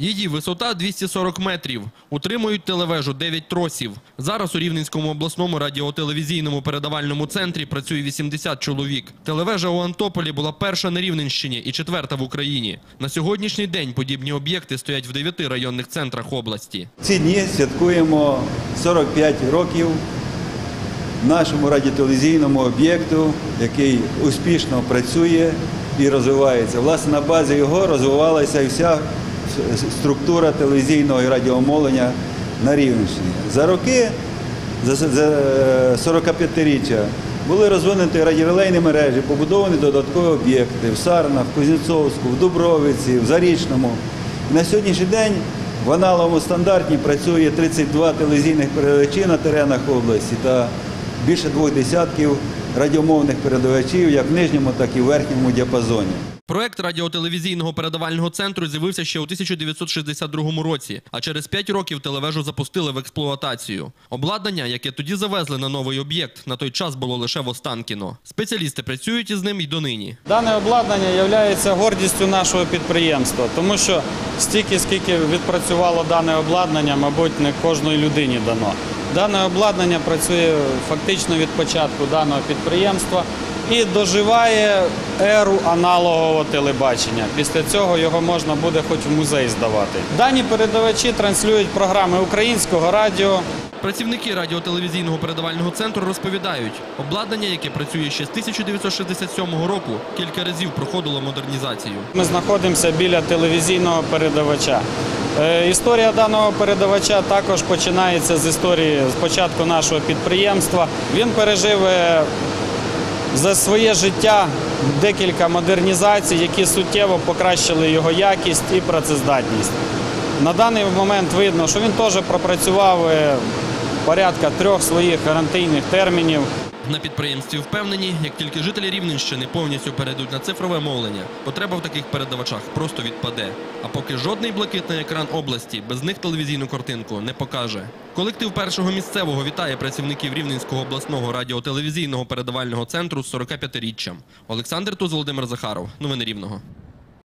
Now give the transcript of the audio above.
Її висота 240 метрів. Утримують телевежу 9 тросів. Зараз у Рівненському обласному радіотелевізійному передавальному центрі працює 80 чоловік. Телевежа у Антополі була перша на Рівненщині і четверта в Україні. На сьогоднішній день подібні об'єкти стоять в 9 районних центрах області. Ці дні святкуємо 45 років нашому радіотелевізійному об'єкту, який успішно працює і розвивається. Власне, на базі його розвивалася вся структура телевізійного і радіомовлення на Рівненщині. За роки, за, за 45-річчя, були розвинуті радіорелейні мережі, побудовані додаткові об'єкти в Сарнах, в Кузнєцовську, в Дубровиці, в Зарічному. На сьогоднішній день в аналоговому стандарті працює 32 телевізійних передавачі на теренах області та більше двох десятків радіомовних передавачів як в нижньому, так і в верхньому діапазоні. Проект радіотелевізійного передавального центру з'явився ще у 1962 році, а через 5 років телевежу запустили в експлуатацію. Обладнання, яке тоді завезли на новий об'єкт, на той час було лише в Останкіно. Спеціалісти працюють із ним і донині. Дане обладнання є гордістю нашого підприємства, тому що стільки, скільки відпрацювало дане обладнання, мабуть, не кожної людині дано. Дане обладнання працює фактично від початку даного підприємства і доживає еру аналогового телебачення. Після цього його можна буде хоч в музей здавати. Дані передавачі транслюють програми українського радіо, Працівники радіотелевізійного передавального центру розповідають, обладнання, яке працює ще з 1967 року, кілька разів проходило модернізацію. Ми знаходимося біля телевізійного передавача. Е, Історія даного передавача також починається з історії з початку нашого підприємства. Він пережив е, за своє життя декілька модернізацій, які суттєво покращили його якість і працездатність. На даний момент видно, що він теж пропрацював е, порядка трьох своїх гарантійних термінів. На підприємстві впевнені, як тільки жителі Рівненщини повністю перейдуть на цифрове мовлення, потреба в таких передавачах просто відпаде. А поки жодний блакитний екран області без них телевізійну картинку не покаже. Колектив першого місцевого вітає працівників Рівненського обласного радіотелевізійного передавального центру з 45-річчям. Олександр Туз, Володимир Захаров. Новини Рівного.